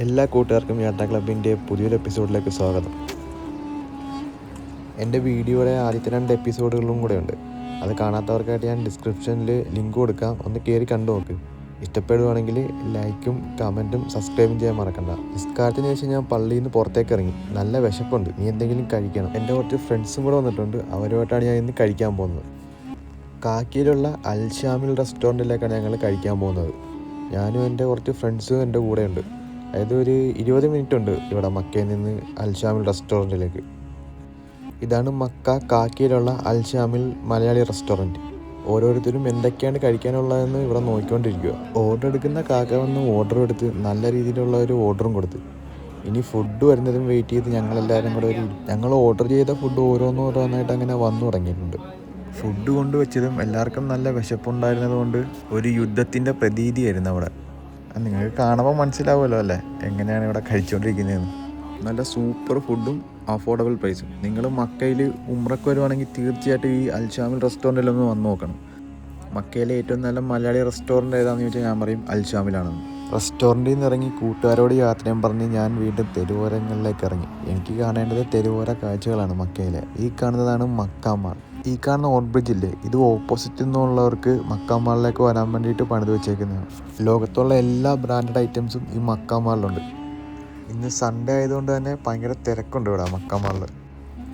എല്ലാ കൂട്ടുകാർക്കും യാത്ര ക്ലബിന്റെ പുതിയൊരു എപ്പിസോഡിലേക്ക് സ്വാഗതം. എന്റെ വീഡിയോയുടെ ആദ്യത്തെ രണ്ട് എപ്പിസോഡുകളും കൂടെ ഉണ്ട്. അത് കാണാത്തവർക്കായിട്ട് ഞാൻ ഡിസ്ക്രിപ്ഷനിൽ ലിങ്ക് കൊടുക്കാം. ഒന്ന് കയറി കണ്ടു നോക്ക്. ഇഷ്ടപ്പെടുവാണെങ്കിൽ ലൈക്കും കമന്റും സബ്സ്ക്രൈബും ചെയ്യാൻ മറക്കണ്ട. നിസ്കാരത്തിന് ശേഷം ഞാൻ പള്ളിയിൽ നിന്ന് പുറത്തേക്ക് ഇറങ്ങി. നല്ല വിശപ്പുണ്ട്. നീ എന്തെങ്കിലും കഴിക്കണം. എന്റെ കുറച്ച് ഫ്രണ്ട്സും കൂടെ വന്നിട്ടുണ്ട്. അവരുമായിട്ടാണ് ഞാൻ ഇന്ന് കഴിക്കാൻ പോകുന്നത്. കാക്കിയിലുള്ള അൽഷാമിൽ റെസ്റ്റോറന്റിലേക്കാണ് ഞങ്ങൾ കഴിക്കാൻ പോകുന്നത്. ഞാനും എന്റെ കുറച്ച് ഫ്രണ്ട്സും എന്റെ കൂടെ ഉണ്ട് അതായത് ഒരു ഇരുപത് മിനിറ്റ് ഉണ്ട് ഇവിടെ മക്കയിൽ നിന്ന് അൽഷാമിൽ റെസ്റ്റോറന്റിലേക്ക്. ഇതാണ് മക്ക കാക്കിയിലുള്ള അൽഷാമിൽ മലയാളി റെസ്റ്റോറന്റ്. ഓരോരുത്തരും എന്തൊക്കെയാണ് കഴിക്കാനുള്ളതെന്ന് ഇവിടെ നോക്കിക്കൊണ്ടിരിക്കുക. ഓർഡർ എടുക്കുന്ന കാക്ക വന്ന് ഓർഡർ എടുത്ത് നല്ല രീതിയിലുള്ള ഒരു ഓർഡറും കൊടുത്ത്. ഇനി ഫുഡ് വരുന്നതും വെയിറ്റ് ചെയ്ത് ഞങ്ങളെല്ലാവരും കൂടെ ഒരു ഞങ്ങൾ ഓർഡർ ചെയ്ത ഫുഡ് ഓരോന്നോരോന്നായിട്ട് അങ്ങനെ വന്നു തുടങ്ങിയിട്ടുണ്ട്. ഫുഡ് കൊണ്ടുവച്ചതും എല്ലാവർക്കും നല്ല വിശപ്പുണ്ടായിരുന്നതുകൊണ്ട് ഒരു യുദ്ധത്തിന്റെ പ്രതീതിയായിരുന്നു അവിടെ. നിങ്ങൾക്ക് കാണുമ്പോൾ മനസ്സിലാവുമല്ലോ അല്ലേ? എങ്ങനെയാണ് ഇവിടെ കഴിച്ചുകൊണ്ടിരിക്കുന്നതെന്ന് നല്ല സൂപ്പർ ഫുഡും അഫോർഡബിൾ പ്രൈസും. നിങ്ങൾ മക്കയിൽ ഉമ്രക്ക് വരുവാണെങ്കിൽ തീർച്ചയായിട്ടും ഈ അൽഷാമിൽ റെസ്റ്റോറന്റിലൊന്ന് വന്ന് നോക്കണം. മക്കയിലെ ഏറ്റവും നല്ല മലയാളി റെസ്റ്റോറന്റ് ഏതാണെന്ന് ചോദിച്ചാൽ ഞാൻ പറയും അൽഷാമിലാണെന്ന്. റെസ്റ്റോറന്റിൽ നിന്ന് ഇറങ്ങി കൂട്ടുകാരോട് യാത്രയും പറഞ്ഞ് ഞാൻ വീണ്ടും തെരുവോരങ്ങളിലേക്ക് ഇറങ്ങി. എനിക്ക് കാണേണ്ടത് തെരുവോര കാഴ്ചകളാണ് മക്കയിലെ. ഈ കാണുന്നതാണ് മക്ക മാൾ. ഈ കാണുന്ന ഓൺ ബ്രിഡ്ജ് ഇല്ലേ? ഇത് ഓപ്പോസിറ്റ് നിന്നുള്ളവർക്ക് മക്കാമാളിലേക്ക് വരാൻ വേണ്ടിയിട്ട് പണിത് വെച്ചേക്കുന്നതാണ് ലോകത്തുള്ള എല്ലാ ബ്രാൻഡഡ് ഐറ്റംസും ഈ മക്കാമാളിലുണ്ട് ഇന്ന് സൺഡേ ആയതുകൊണ്ട് തന്നെ ഭയങ്കര തിരക്കുണ്ട് ഇവിടെ മക്കാമാളിൽ മക്കാമാളും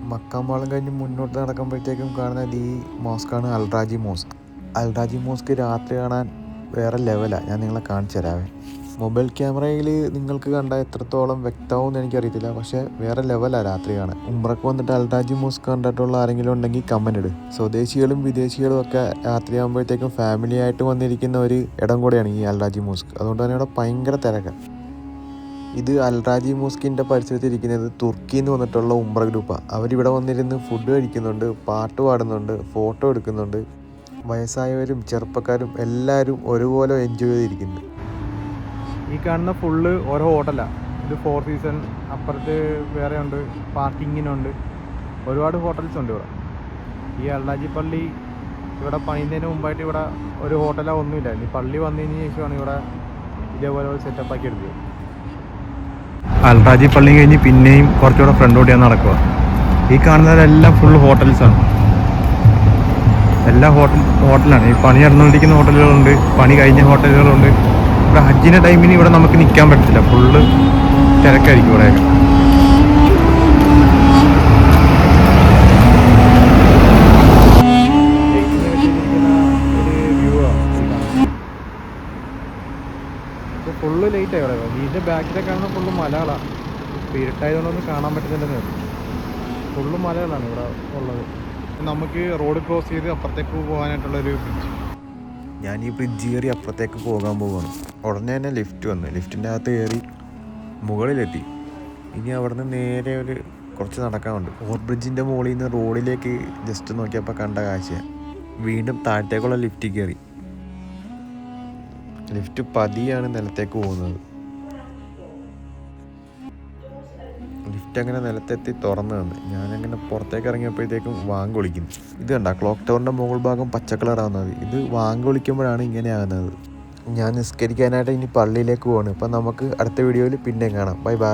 മക്ക മാളും കഴിഞ്ഞ് മുന്നോട്ട് നടക്കുമ്പോഴത്തേക്കും കാണുന്നത് ഈ മോസ്കാണ് അൽറാജി മോസ്ക് അൽറാജി മോസ്ക് രാത്രി കാണാൻ വേറെ ലെവലാണ് ഞാൻ നിങ്ങളെ കാണിച്ചു തരാവേ മൊബൈൽ ക്യാമറയിൽ നിങ്ങൾക്ക് കണ്ട എത്രത്തോളം വ്യക്തമാവും എനിക്കറിയത്തില്ല. പക്ഷേ വേറെ ലെവലാണ് രാത്രിയാണ്. ഉമ്രക്ക് വന്നിട്ട് അൽറാജി മോസ്ക് കണ്ടിട്ടുള്ള ആരെങ്കിലും ഉണ്ടെങ്കിൽ കമന്റ് ഇട്. സ്വദേശികളും വിദേശികളും ഒക്കെ രാത്രിയാകുമ്പോഴത്തേക്കും ഫാമിലി ആയിട്ട് വന്നിരിക്കുന്ന ഒരു ഇടം കൂടെയാണ് ഈ അൽറാജി മോസ്ക് അതുകൊണ്ട് തന്നെ ഇവിടെ ഭയങ്കര തിരക്ക്. ഇത് അൽറാജി മോസ്കിന്റെ പരിസരത്ത് ഇരിക്കുന്നത് തുർക്കിയിൽ നിന്ന് വന്നിട്ടുള്ള ഉമ്ര ഗ്രൂപ്പാണ് അവരിവിടെ വന്നിരുന്ന് ഫുഡ് കഴിക്കുന്നുണ്ട് പാട്ട് പാടുന്നുണ്ട് ഫോട്ടോ എടുക്കുന്നുണ്ട്. വയസ്സായവരും ചെറുപ്പക്കാരും എല്ലാവരും ഒരുപോലെ എൻജോയ് ചെയ്തിരിക്കുന്നു. ഈ കാണുന്ന ഫുള്ള് ഓരോ ഹോട്ടലാണ് ഇത് ഫോർ സീസൺ അപ്പുറത്ത് വേറെ ഉണ്ട് പാർക്കിങ്ങിനുണ്ട്. ഒരുപാട് ഹോട്ടൽസ് ഉണ്ട് ഇവിടെ. ഈ അള്ളാജി പള്ളി ഇവിടെ പണിയുന്നതിന് മുമ്പായിട്ട് ഇവിടെ ഒരു ഹോട്ടലോ ഒന്നുമില്ല. ഈ പള്ളി വന്നതിന് ശേഷമാണ് ഇവിടെ ഇതേപോലെ സെറ്റപ്പ് ആക്കി എടുത്തത്. അൽറാജി പള്ളി കഴിഞ്ഞ് പിന്നെയും കുറച്ചുകൂടെ ഫ്രണ്ടോട്ട് നടക്കുക. ഈ കാണുന്നതെല്ലാം ഫുൾ ഹോട്ടൽസാണ് എല്ലാ ഹോട്ടൽ ഹോട്ടലാണ് ഈ പണി നടന്നുകൊണ്ടിരിക്കുന്ന ഹോട്ടലുകളുണ്ട് പണി കഴിഞ്ഞ ഹോട്ടലുകളുണ്ട് ഇവിടെ ഹജ്ജിന്റെ ടൈമിന് ഇവിടെ നമുക്ക് നിൽക്കാൻ പറ്റത്തില്ല. ഫുള്ള് തിരക്കായിരിക്കും ഇവിടെയൊക്കെ ഫുള്ള് ലേറ്റ് ആയി ഇവിടെ. വീടിന്റെ ബാക്കിലൊക്കെ ആണ് ഫുള്ള് മലകളാണ് ഇപ്പോൾ ഇരുട്ടായതുകൊണ്ടൊന്നും കാണാൻ പറ്റുന്നില്ലെന്ന് ഫുള്ള് മലകളാണ് ഇവിടെ ഉള്ളത്. നമുക്ക് റോഡ് ക്രോസ് ചെയ്ത് അപ്പുറത്തേക്ക് പോകാനായിട്ടുള്ളൊരു ബ്രിഡ്ജ് ഞാൻ ഈ ബ്രിഡ്ജ് കയറി അപ്പുറത്തേക്ക് പോകാൻ പോവാണ്. ഉടനെ തന്നെ ലിഫ്റ്റ് വന്നു. ലിഫ്റ്റിന്റെ അകത്ത് കയറി മുകളിലെത്തി. ഇനി അവിടുന്ന് നേരെ ഒരു കുറച്ച് നടക്കാനുണ്ട്. ഓവർ ബ്രിഡ്ജിന്റെ മുകളിൽ നിന്ന് റോഡിലേക്ക് ജസ്റ്റ് നോക്കിയപ്പോൾ കണ്ട കാഴ്ചയാണ് വീണ്ടും താഴത്തേക്കുള്ള ലിഫ്റ്റ് കയറി. ലിഫ്റ്റ് പതിയാണ് നിലത്തേക്ക് പോകുന്നത്. അങ്ങനെ നിലത്തെത്തി തുറന്നു തന്നു ഞാനങ്ങനെ പുറത്തേക്ക് ഇറങ്ങിയപ്പോഴത്തേക്കും വാങ്ക് വിളിക്കുന്നു ഇത് കണ്ട ക്ലോക്ക് ടവറിന്റെ മുകൾ ഭാഗം പച്ച കളറാവുന്നത് ഇത് വാങ്ക് വിളിക്കുമ്പോഴാണ് ഇങ്ങനെ ആകുന്നത് ഞാൻ നിസ്കരിക്കാനായിട്ട് ഇനി പള്ളിയിലേക്ക് പോവാണ്. അപ്പം നമുക്ക് അടുത്ത വീഡിയോയിൽ പിന്നെ കാണാം. Bye bye